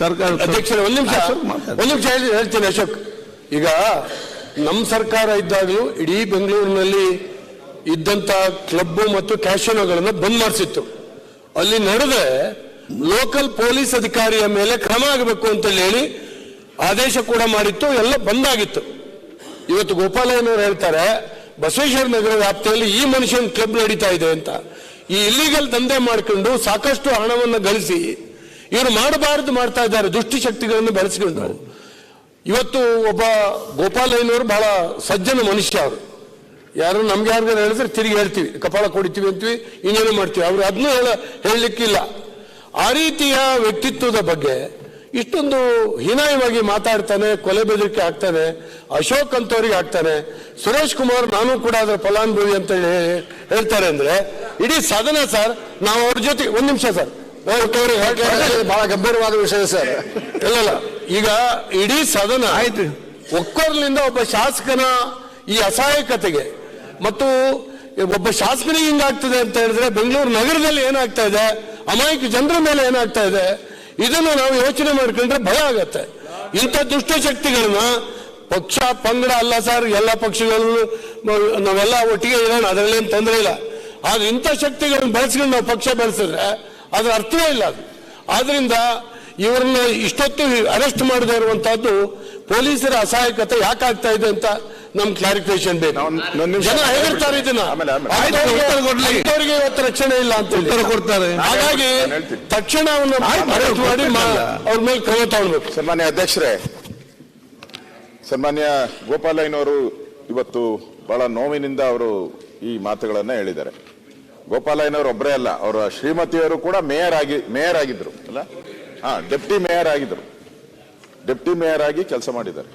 ಸರ್ಕಾರ ಅಧ್ಯಕ್ಷರೇ ಒಂದು ನಿಮಿಷ. ಒಂದು ನಿಮಿಷ ಹೇಳಿ ಹೇಳ್ತೇನೆ ಅಶೋಕ್. ಈಗ ನಮ್ಮ ಸರ್ಕಾರ ಇದ್ದಾಗಲೂ ಇಡೀ ಬೆಂಗಳೂರಿನಲ್ಲಿ ಇದ್ದಂತ ಕ್ಲಬ್ ಮತ್ತು ಕ್ಯಾಶಿನೋಗಳನ್ನ ಬಂದ್ ಮಾಡಿಸಿತ್ತು. ಅಲ್ಲಿ ನಡೆದ್ರೆ ಲೋಕಲ್ ಪೊಲೀಸ್ ಅಧಿಕಾರಿಯ ಮೇಲೆ ಕ್ರಮ ಆಗಬೇಕು ಅಂತ ಹೇಳಿ ಆದೇಶ ಕೂಡ ಮಾಡಿತ್ತು ಎಲ್ಲ ಬಂದಾಗಿತ್ತು. ಇವತ್ತು ಗೋಪಾಲಯ್ಯನವರು ಹೇಳ್ತಾರೆ ಬಸವೇಶ್ವರ ನಗರ ವ್ಯಾಪ್ತಿಯಲ್ಲಿ ಈ ಮನುಷ್ಯನ ಕ್ಲಬ್ ನಡೀತಾ ಇದೆ ಅಂತ. ಈ ಇಲ್ಲಿಗಲ್ ದಂಧೆ ಮಾಡಿಕೊಂಡು ಸಾಕಷ್ಟು ಹಣವನ್ನು ಗಳಿಸಿ ಇವರು ಮಾಡಬಾರದು ಮಾಡ್ತಾ ಇದ್ದಾರೆ ದುಷ್ಟಶಕ್ತಿಗಳನ್ನು ಬೆಳೆಸಿಕೊಂಡು ಇವತ್ತು ಒಬ್ಬ ಗೋಪಾಲಯ್ಯನವರು ಬಹಳ ಸಜ್ಜನ ಮನುಷ್ಯ ಅವರು. ಯಾರು ನಮ್ಗೆ ಯಾರಿಗಾರು ಹೇಳಿದ್ರೆ ತಿರುಗಿ ಹೇಳ್ತೀವಿ, ಕಪಾಳ ಕೊಡಿತೀವಿ ಅಂತೀವಿ, ಇನ್ನೇನು ಮಾಡ್ತೀವಿ. ಅವ್ರು ಅದನ್ನೂ ಹೇಳ, ಹೇಳಲಿಕ್ಕಿಲ್ಲ. ಆ ರೀತಿಯ ವ್ಯಕ್ತಿತ್ವದ ಬಗ್ಗೆ ಇಷ್ಟೊಂದು ಹೀನಾಯವಾಗಿ ಮಾತಾಡ್ತಾನೆ, ಕೊಲೆ ಬೆದರಿಕೆ ಆಗ್ತಾನೆ ಅಶೋಕ್ ಅಂತವ್ರಿಗೆ ಆಗ್ತಾನೆ ಸುರೇಶ್ ಕುಮಾರ್ ನಾನು ಕೂಡ ಅದರ ಫಲಾನುಭವಿ ಅಂತ ಹೇಳಿ ಹೇಳ್ತಾರೆ ಅಂದ್ರೆ, ಇಡೀ ಸದನ ಸರ್, ನಾವು ಅವ್ರ ಜೊತೆ, ಒಂದ್ ನಿಮಿಷ ಸರ್. ಬಹಳ ಗಂಭೀರವಾದ ವಿಷಯ ಸರ್. ಇಲ್ಲ ಈಗ ಇಡೀ ಸದನ ಆಯ್ತು. ಒಕ್ಕೊರ್ಲಿಂದ ಒಬ್ಬ ಶಾಸಕನ ಈ ಅಸಹಾಯಕತೆಗೆ ಮತ್ತು ಒಬ್ಬ ಶಾಸಕನಿಗೆ ಹಿಂಗಾಗ್ತದೆ ಅಂತ ಹೇಳಿದ್ರೆ ಬೆಂಗಳೂರು ನಗರದಲ್ಲಿ ಏನಾಗ್ತಾ ಇದೆ? ಅಮಾಯಕ ಜನರ ಮೇಲೆ ಏನಾಗ್ತಾ ಇದೆ? ಇದನ್ನು ನಾವು ಯೋಚನೆ ಮಾಡ್ಕೊಂಡ್ರೆ ಭಯ ಆಗತ್ತೆ. ಇಂಥ ದುಷ್ಟಶಕ್ತಿಗಳನ್ನ ಪಕ್ಷ ಪಂಗಡ ಅಲ್ಲ ಸರ್ ಎಲ್ಲ ಪಕ್ಷಗಳು ನಾವೆಲ್ಲ ಒಟ್ಟಿಗೆ ಇರೋಣ ಅದರಲ್ಲೇನು ತೊಂದರೆ ಇಲ್ಲ. ಆದ್ರೆ ಇಂಥ ಶಕ್ತಿಗಳನ್ನ ಬೆಳೆಸ್ಕೊಂಡು ನಾವು ಪಕ್ಷ ಬೆಳೆಸಿದ್ರೆ ಅದ್ರ ಅರ್ಥವೇ ಇಲ್ಲ ಅದು. ಆದ್ರಿಂದ ಇವರನ್ನ ಇಷ್ಟೊತ್ತು ಅರೆಸ್ಟ್ ಮಾಡದೇ ಇರುವಂತಹದ್ದು ಪೊಲೀಸರ ಅಸಹಾಯಕತೆ ಯಾಕಾಗ್ತಾ ಇದೆ ಅಂತ ನಮ್ ಕ್ಲಾರಿಫಿಕೇಶನ್ ಬೇಕು. ಒಂದ್- ಒಂದ್ ನಿಮಿಷ ಜನ ಹೇಗಿರ್ತಾರೆ ಇದನ್ನ. ಇವತ್ತು ರಕ್ಷಣೆ ಇಲ್ಲ ಅಂತ ಕೊಡ್ತಾರೆ. ಹಾಗಾಗಿ. ತಕ್ಷಣ ಅರೆಸ್ಟ್ ಮಾಡಿ ಅವ್ರ ಮೇಲೆ ಕ್ರಮ ತಗೊಳ್ಬೇಕು. ಸನ್ಮಾನ್ಯ ಅಧ್ಯಕ್ಷರೇ ಸನ್ಮಾನ್ಯ ಗೋಪಾಲಯ್ಯನವರು ಇವತ್ತು ಬಹಳ ನೋವಿನಿಂದ ಅವರು ಈ ಮಾತುಗಳನ್ನ ಹೇಳಿದ್ದಾರೆ. ಗೋಪಾಲಯ್ಯನವರು ಒಬ್ಬರೇ ಅಲ್ಲ. ಅವರ ಶ್ರೀಮತಿಯವರು ಕೂಡ ಮೇಯರ್ ಆಗಿ ಮೇಯರ್ ಆಗಿದ್ರು ಅಲ್ಲ? ಹಾ ಡೆಪ್ಟಿ ಮೇಯರ್ ಆಗಿದ್ರು. ಡೆಪ್ಟಿ ಮೇಯರ್ ಆಗಿ ಕೆಲಸ ಮಾಡಿದ್ದಾರೆ.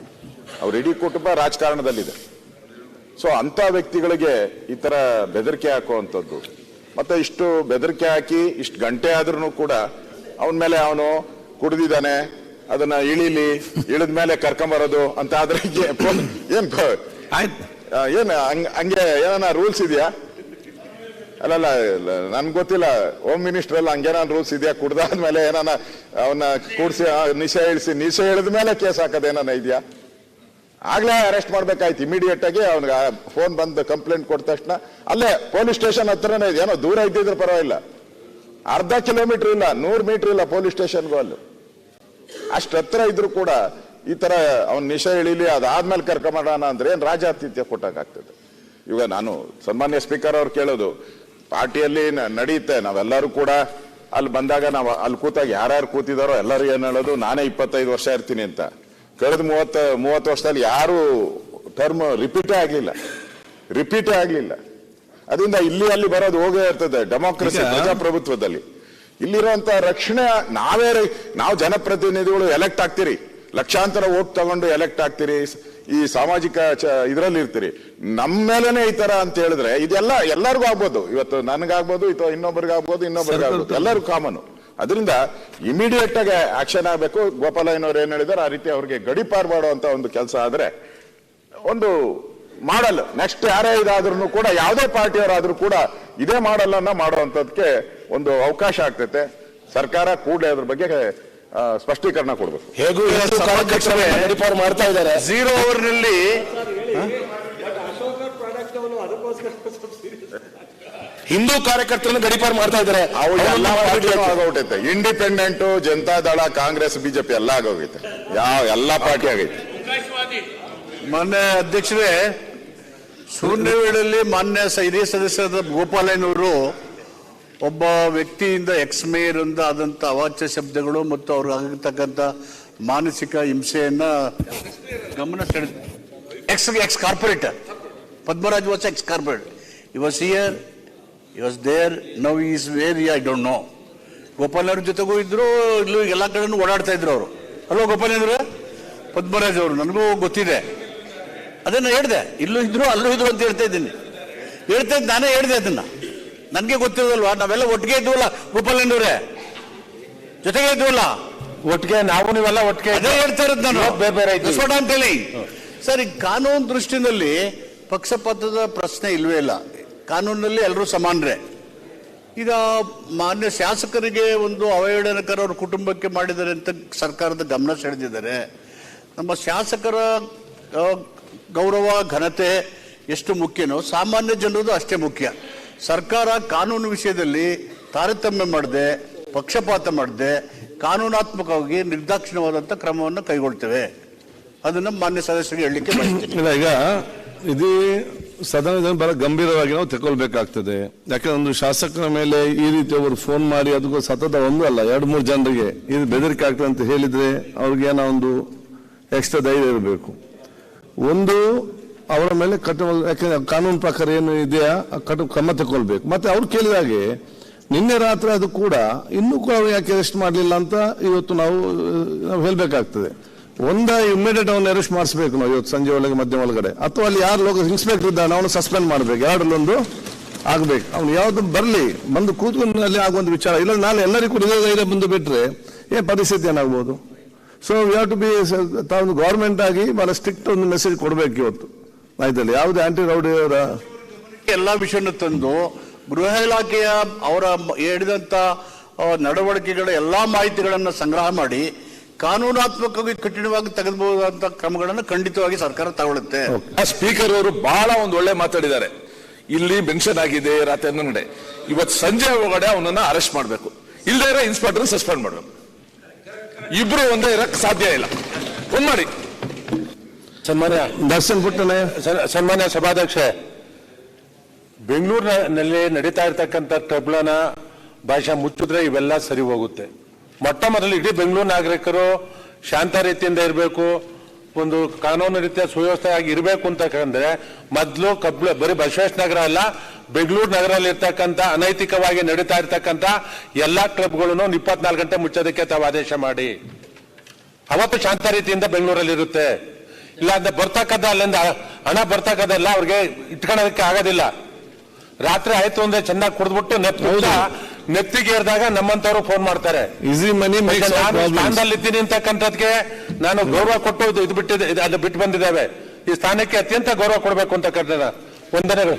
ಅವ್ರ ಇಡೀ ಕುಟುಂಬ ರಾಜಕಾರಣದಲ್ಲಿದೆ. ಸೊ ಅಂತ ವ್ಯಕ್ತಿಗಳಿಗೆ ಈ ತರ ಬೆದರಿಕೆ ಹಾಕುವಂಥದ್ದು. ಮತ್ತೆ ಇಷ್ಟು ಬೆದರಿಕೆ ಹಾಕಿ ಇಷ್ಟು ಗಂಟೆ ಆದ್ರೂ ಕೂಡ ಅವನ ಮೇಲೆ ಅವನು ಕುಡಿದಿದ್ದಾನೆ ಅದನ್ನ ಇಳಿಲಿ ಇಳಿದ ಮೇಲೆ ಕರ್ಕೊಂಬರೋದು ಅಂತ ಆದ್ರೆ ಏನ್ ಏನ್ ಹಂಗೆ ಏನಾರ ರೂಲ್ಸ್ ಇದೆಯಾ? ಅಲ್ಲಲ್ಲ ನನ್ಗೆ ಗೊತ್ತಿಲ್ಲ. ಹೋಮ್ ಮಿನಿಸ್ಟರ್ ಎಲ್ಲ ಹಂಗೇನಾನ ರೂಲ್ಸ್ ಇದೆಯಾ? ಕುಡ್ದಾದ್ಮೇಲೆ ಏನಾನ ಅವನ್ನ ಕೂಡಿಸಿ ನಿಶೆ ಇಳಿಸಿ ನಿಶೆ ಇಳಿದ ಮೇಲೆ ಕೇಸ್ ಹಾಕೋದು ಏನಾನ ಇದೆಯಾ? ಆಗ್ಲೇ ಅರೆಸ್ಟ್ ಮಾಡ್ಬೇಕಾಯ್ತು ಇಮಿಡಿಯೇಟ್ ಆಗಿ ಅವ್ನಿಗೆ ಫೋನ್ ಬಂದು ಕಂಪ್ಲೇಂಟ್ ಕೊಟ್ಟ ತಕ್ಷಣ. ಅಲ್ಲೇ ಪೊಲೀಸ್ ಸ್ಟೇಷನ್ ಹತ್ರನೇ. ಏನೋ ದೂರ ಇದ್ದಿದ್ರೆ ಪರವಾಗಿಲ್ಲ. ಅರ್ಧ ಕಿಲೋಮೀಟರ್ ಇಲ್ಲ, ನೂರು ಮೀಟರ್ ಇಲ್ಲ ಪೊಲೀಸ್ ಸ್ಟೇಷನ್ಗೂ ಅಲ್ಲಿ. ಅಷ್ಟು ಹತ್ರ ಇದ್ರು ಕೂಡ ಈ ತರ ಅವ್ನ ನಿಷ ಇಳಿಲಿ, ಅದಾದ್ಮೇಲೆ ಕರ್ಕೊಂಬರೋಣ ಅಂದ್ರೆ ಏನ್ ರಾಜಾತಿಥ್ಯ ಕೊಟ್ಟಾಗ ಆಗ್ತದೆ. ಇವಾಗ ನಾನು ಸನ್ಮಾನ್ಯ ಸ್ಪೀಕರ್ ಅವ್ರು ಕೇಳೋದು ಪಾರ್ಟಿಯಲ್ಲಿ ನಡೆಯುತ್ತೆ ನಾವೆಲ್ಲರೂ ಕೂಡ ಅಲ್ಲಿ ಬಂದಾಗ ನಾವು ಅಲ್ಲಿ ಕೂತಾಗ ಯಾರ್ಯಾರು ಕೂತಿದಾರೋ ಎಲ್ಲರೂ ಏನು ಹೇಳೋದು ನಾನೇ ಇಪ್ಪತ್ತೈದು ವರ್ಷ ಇರ್ತೀನಿ ಅಂತ. ಕಳೆದ ಮೂವತ್ತ ಮೂವತ್ತು ವರ್ಷದಲ್ಲಿ ಯಾರು ಟರ್ಮ್ ರಿಪೀಟೇ ಆಗಲಿಲ್ಲ. ರಿಪೀಟೇ ಆಗಲಿಲ್ಲ. ಅದರಿಂದ ಇಲ್ಲಿ ಅಲ್ಲಿ ಬರೋದು ಹೋಗೇ ಇರ್ತದೆ ಡೆಮೋಕ್ರಸಿ ಪ್ರಜಾಪ್ರಭುತ್ವದಲ್ಲಿ. ಇಲ್ಲಿರುವಂತ ರಕ್ಷಣೆ ನಾವೇ ನಾವು ಜನಪ್ರತಿನಿಧಿಗಳು ಎಲೆಕ್ಟ್ ಆಗ್ತೀರಿ. ಲಕ್ಷಾಂತರ ಓಟ್ ತಗೊಂಡು ಎಲೆಕ್ಟ್ ಆಗ್ತೀರಿ. ಈ ಸಾಮಾಜಿಕ ಇದರಲ್ಲಿ ಇರ್ತೀರಿ ನಮ್ಮ ಮೇಲೇನೆ ಈ ತರ ಅಂತ ಹೇಳಿದ್ರೆ ಇದೆಲ್ಲ ಎಲ್ಲರಿಗೂ ಆಗ್ಬೋದು. ಇವತ್ತು ನನಗಾಗ್ಬೋದು ಅಥವಾ ಇನ್ನೊಬ್ಬರಿಗೆ ಆಗ್ಬೋದು ಎಲ್ಲರೂ ಕಾಮನ್ ಅದರಿಂದ ಇಮಿಡಿಯೇಟ್ ಆಗಿ ಆಕ್ಷನ್ ಆಗಬೇಕು. ಗೋಪಾಲಯ್ಯನವ್ರು ಏನ್ ಹೇಳಿದಾರೆ ಆ ರೀತಿ ಅವ್ರಿಗೆ ಗಡಿಪಾರ್ ಮಾಡುವಂತ ಒಂದು ಕೆಲಸ ಆದ್ರೆ ಒಂದು ಮಾಡಲ್ ನೆಕ್ಸ್ಟ್ ಯಾರೇ ಇದಾದ್ರೂ ಕೂಡ ಯಾವುದೇ ಪಾರ್ಟಿಯವರಾದ್ರೂ ಕೂಡ ಇದೇ ಮಾಡಲ್ಲ ಅನ್ನ ಮಾಡುವಂತದಕ್ಕೆ ಒಂದು ಅವಕಾಶ ಆಗ್ತೈತೆ. ಸರ್ಕಾರ ಕೂಡಲೇ ಅದ್ರ ಬಗ್ಗೆ ಸ್ಪಷ್ಟೀಕರಣ ಕೊಡಬೇಕು. ಹೇಗೂ ಮಾಡ್ತಾ ಇದ್ದಾರೆ. ಝೀರೋ ಓವರ್ನಲ್ಲಿ ಹಿಂದೂ ಕಾರ್ಯಕರ್ತರನ್ನು ಗಡಿಪಾರು ಮಾಡ್ತಾ ಇದ್ದಾರೆ. ಆಗೋಗುತ್ತೆ ಎಲ್ಲ ಜನತಾ ದಳ ಇಂಡಿಪೆಂಡೆಂಟ್ ಕಾಂಗ್ರೆಸ್ ಬಿಜೆಪಿ ಎಲ್ಲ ಆಗೋಗೈತೆ ಯಾವ ಎಲ್ಲಾ ಪಾರ್ಟಿ ಆಗೈತೆ. ಮೊನ್ನೆ ಅಧ್ಯಕ್ಷರೇ ಶೂನ್ಯ ವೇಳೆಯಲ್ಲಿ ಮಾನ್ಯ ಹಿರಿಯ ಸದಸ್ಯರಾದ ಗೋಪಾಲಯ್ಯನವರು ಒಬ್ಬ ವ್ಯಕ್ತಿಯಿಂದ ಎಕ್ಸ್ ಮೇಯರ್ ಆದಂಥ ಅವಾಚ್ಯ ಶಬ್ದಗಳು ಮತ್ತು ಅವ್ರಿಗೆ ಆಗಿರ್ತಕ್ಕಂಥ ಮಾನಸಿಕ ಹಿಂಸೆಯನ್ನು ಗಮನ ಸೆಳೆದ ex ex corporator Padmaraj was ex corporate he was here he was there now is where I don't know ಗೋಪಾಲಯ್ಯವ್ರ ಜೊತೆಗೂ ಇದ್ರು, ಇಲ್ಲೂ ಎಲ್ಲ ಕಡೆನೂ ಓಡಾಡ್ತಾ ಇದ್ರು ಅವರು. ಅಲ್ವಾ ಗೋಪಾಲೇಂದ್ರ ಪದ್ಮರಾಜ್ ಅವರು, ನನಗೂ ಗೊತ್ತಿದೆ. ಅದನ್ನ ಹೇಳಿದೆ, ಇಲ್ಲೂ ಇದ್ರು, ಅಲ್ಲೂ ಇದ್ರು ಅಂತ ಹೇಳ್ತಾ ಇದ್ದೀನಿ. ಹೇಳ್ತಾ ನಾನೇ ಹೇಳಿದೆ ಅದನ್ನ. ನನಗೆ ಗೊತ್ತಿರೋದಲ್ವಾ? ನಾವೆಲ್ಲ ಒಟ್ಟಿಗೆ ಇದ್ವಲ್ಲ ಗೋಪಾಲಯ್ಯನವ್ರೆ ಜೊತೆಗೆ ಇದ್ವಲ್ಲ? ಒಟ್ಟಿಗೆ ನಾವು ನೀವೆಲ್ಲ ಒಟ್ಟಿಗೆ ಅದೇ ಹೇಳ್ತಾ ಇರೋದು ನಾನು. ಬೇರೆ ಬೇರೆ what I'm ಸರ್ ಈ ಕಾನೂನು ದೃಷ್ಟಿನಲ್ಲಿ ಪಕ್ಷಪಾತದ ಪ್ರಶ್ನೆ ಇಲ್ವೇ ಇಲ್ಲ. ಕಾನೂನಲ್ಲಿ ಎಲ್ಲರೂ ಸಮಾನರೇ. ಈಗ ಮಾನ್ಯ ಶಾಸಕರಿಗೆ ಒಂದು ಅವಹೇಳನಕರ ಅವ್ರ ಕುಟುಂಬಕ್ಕೆ ಮಾಡಿದ್ದಾರೆ ಅಂತ ಸರ್ಕಾರದ ಗಮನ ಸೆಳೆದಿದ್ದಾರೆ. ನಮ್ಮ ಶಾಸಕರ ಗೌರವ ಘನತೆ ಎಷ್ಟು ಮುಖ್ಯನೋ ಸಾಮಾನ್ಯ ಜನರದು ಅಷ್ಟೇ ಮುಖ್ಯ. ಸರ್ಕಾರ ಕಾನೂನು ವಿಷಯದಲ್ಲಿ ತಾರತಮ್ಯ ಮಾಡದೆ, ಪಕ್ಷಪಾತ ಮಾಡದೆ, ಕಾನೂನಾತ್ಮಕವಾಗಿ ನಿರ್ದಾಕ್ಷಿಣ್ಯವಾದಂಥ ಕ್ರಮವನ್ನು ಕೈಗೊಳ್ತೇವೆ. ಅದನ್ನು ಮಾನ್ಯ ಸದಸ್ಯರಿಗೆ ಹೇಳಲಿಕ್ಕೆ ಇಲ್ಲ, ಈಗ ಇದು ಸದನದ ಬಹಳ ಗಂಭೀರವಾಗಿ ನಾವು ತಗೊಳ್ಬೇಕಾಗ್ತದೆ ಯಾಕಂದ್ರೆ ಒಂದು ಶಾಸಕರ ಮೇಲೆ ಈ ರೀತಿ ಅವರು ಫೋನ್ ಮಾಡಿ ಅದಕ್ಕೂ ಸತತ ಒಂದು ಅಲ್ಲ, ಎರಡು, ಮೂರು ಜನರಿಗೆ ಇದು ಬೆದರಿಕೆ ಆಗ್ತದೆ ಅಂತ ಹೇಳಿದ್ರೆ ಅವ್ರಿಗೆ ಏನೋ ಒಂದು ಎಕ್ಸ್ಟ್ರಾ ಧೈರ್ಯ ಇರಬೇಕು. ಒಂದು ಅವರ ಮೇಲೆ ಕಠಿಣ, ಯಾಕೆಂದ್ರೆ ಕಾನೂನು ಪ್ರಕಾರ ಏನು ಇದೆಯಾ ಕಠಿಣ ಕ್ರಮ ತಗೊಳ್ಬೇಕು ಮತ್ತೆ ಅವ್ರು ಕೇಳಿದ ಹಾಗೆ, ನಿನ್ನೆ ರಾತ್ರಿ ಅದು ಕೂಡ, ಇನ್ನೂ ಕೂಡ ಯಾಕೆ ಅರೆಸ್ಟ್ ಮಾಡಲಿಲ್ಲ ಅಂತ ಇವತ್ತು ನಾವು ನಾವು ಹೇಳಬೇಕಾಗ್ತದೆ. ಒಂದ ಇಮಿಡಿಯೇಟ್ ಅವನ್ನ ಅರೆಸ್ಟ್ ಮಾಡಿಸ್ಬೇಕು ನಾವು ಇವತ್ತು ಸಂಜೆ ಒಳಗೆ ಮಧ್ಯ ಒಳಗಡೆ. ಅಥವಾ ಅಲ್ಲಿ ಯಾರು ಲೋಕ ಇನ್ಸ್ಪೆಕ್ಟರ್ ಇದ್ದಾನೆ, ಅವನು ಸಸ್ಪೆಂಡ್ ಮಾಡಬೇಕು. ಎರಡಲ್ಲೊಂದು ಆಗ್ಬೇಕು. ಅವ್ನು ಯಾವುದು ಬರಲಿ, ಬಂದು ಕೂತ್ಕೊಂಡಲ್ಲಿ ಆಗುವಂತ ವಿಚಾರ. ಇಲ್ಲ ನಾನು ಎಲ್ಲರಿಗೂ ಕೂಡ ಇದೇ ಧೈರ್ಯ ಬಂದು ಬಿಟ್ಟರೆ ಏ ಪರಿಸ್ಥಿತಿ ಏನಾಗ್ಬೋದು? So we have to be ತಾವು ಗೌರ್ಮೆಂಟ್ ಆಗಿ ಬಹಳ ಸ್ಟ್ರಿಕ್ಟ್ ಒಂದು ಮೆಸೇಜ್ ಕೊಡಬೇಕು ಇವತ್ತು. ಆಯ್ತಲ್ಲ ಯಾವುದೇ ಆಂಟಿ ರೌಡಿ ಅವರ? ಎಲ್ಲ ವಿಷಯನ ತಂದು ಗೃಹ ಇಲಾಖೆಯ ಅವರ ಹೇಳಿದಂಥ ಹೇಳಿದಂತ ನಡವಳಿಕೆಗಳ ಎಲ್ಲಾ ಮಾಹಿತಿಗಳನ್ನು ಸಂಗ್ರಹ ಮಾಡಿ ಕಾನೂನಾತ್ಮಕವಾಗಿ ಕಠಿಣವಾಗಿ ತೆಗೆದುಬಹುದಂತ ಕ್ರಮಗಳನ್ನು ಖಂಡಿತವಾಗಿ ಸರ್ಕಾರ ತಗೊಳ್ಳುತ್ತೆ ಸ್ಪೀಕರ್ ಅವರು ಬಹಳ ಒಂದು ಒಳ್ಳೆ ಮಾತಾಡಿದ್ದಾರೆ. ಇಲ್ಲಿ ಮೆನ್ಷನ್ ಆಗಿದೆ ರಾತ್ರಿ ಹನ್ನೊಂದು ಇವತ್ತು ಸಂಜೆ ಒಳಗಡೆ ಅವನನ್ನ ಅರೆಸ್ಟ್ ಮಾಡಬೇಕು. ಇಲ್ಲದೆ ಇರೋ ಇನ್ಸ್ಪೆಕ್ಟರ್ ಸಸ್ಪೆಂಡ್ ಮಾಡಬೇಕು. ಇಬ್ರು ಒಂದೇ ಇರಕ್ಕೆ ಸಾಧ್ಯ ಇಲ್ಲ. ಫೋನ್ ಮಾಡಿ. ಸನ್ಮಾನ್ಯ ದರ್ಶನ್ ಪುಟ್ಟನೆ ಸನ್- ಸನ್ಮಾನ್ಯ ಸಭಾಧ್ಯಕ್ಷ ಬೆಂಗಳೂರಿನಲ್ಲಿ ನಡೀತಾ ಇರ್ತಕ್ಕಂಥ ಟ್ರಬ್ಲನ ಭಾಷೆ ಮುಚ್ಚಿದ್ರೆ ಇವೆಲ್ಲ ಸರಿ ಹೋಗುತ್ತೆ. ಮೊಟ್ಟ ಮೊದಲು ಇಡೀ ಬೆಂಗಳೂರು ನಾಗರಿಕರು ಶಾಂತ ರೀತಿಯಿಂದ ಇರಬೇಕು ಒಂದು ಕಾನೂನು ರೀತಿಯ ಸುವ್ಯವಸ್ಥೆಯಾಗಿ ಇರಬೇಕು ಅಂತಂದ್ರೆ ಮೊದಲು ಕಬ್ಲ ಬರೀ ಬಸವೇಶ್ವರ ನಗರ ಅಲ್ಲ ಬೆಂಗಳೂರು ನಗರಲ್ಲಿ ಇರ್ತಕ್ಕಂಥ ಅನೈತಿಕವಾಗಿ ನಡೀತಾ ಇರ್ತಕ್ಕಂಥ ಎಲ್ಲ ಕ್ಲಬ್ಗಳನ್ನು ಇಪ್ಪತ್ನಾಲ್ಕು ಗಂಟೆ ಮುಚ್ಚೋದಕ್ಕೆ ತಾವು ಆದೇಶ ಮಾಡಿ. ಅವತ್ತು ಶಾಂತ ರೀತಿಯಿಂದ ಬೆಂಗಳೂರಲ್ಲಿ ಇರುತ್ತೆ ಇಲ್ಲ ಅಂದ್ರೆ ಬರ್ತಕ್ಕದ ಅಲ್ಲಿಂದ ಹಣ ಬರ್ತಕ್ಕದಲ್ಲ ಅವ್ರಿಗೆ ಇಟ್ಕೊಳ್ಳೋದಕ್ಕೆ ಆಗೋದಿಲ್ಲ. ರಾತ್ರಿ ಆಯ್ತು ಅಂದ್ರೆ ಚೆನ್ನಾಗಿ ಕುಡಿದ್ಬಿಟ್ಟು ನೆಪ್ಪ ನೆತ್ತಿಗೆ ಏರಿದಾಗ ನಮ್ಮಂತವ್ರು ಫೋನ್ ಮಾಡ್ತಾರೆ. ನಾನು ಇದ್ದೀನಿ ಅಂತಕ್ಕಂಥದ್ಕೆ ನಾನು ಗೌರವ ಕೊಟ್ಟು ಇದು- ಬಿಟ್ಟಿದೆ ಅದು ಬಿಟ್ಟು ಬಂದಿದ್ದೇವೆ ಈ ಸ್ಥಾನಕ್ಕೆ ಅತ್ಯಂತ ಗೌರವ ಕೊಡಬೇಕು ಅಂತಕ್ಕಂಥದ್ದು ವಂದನೆಗಳು.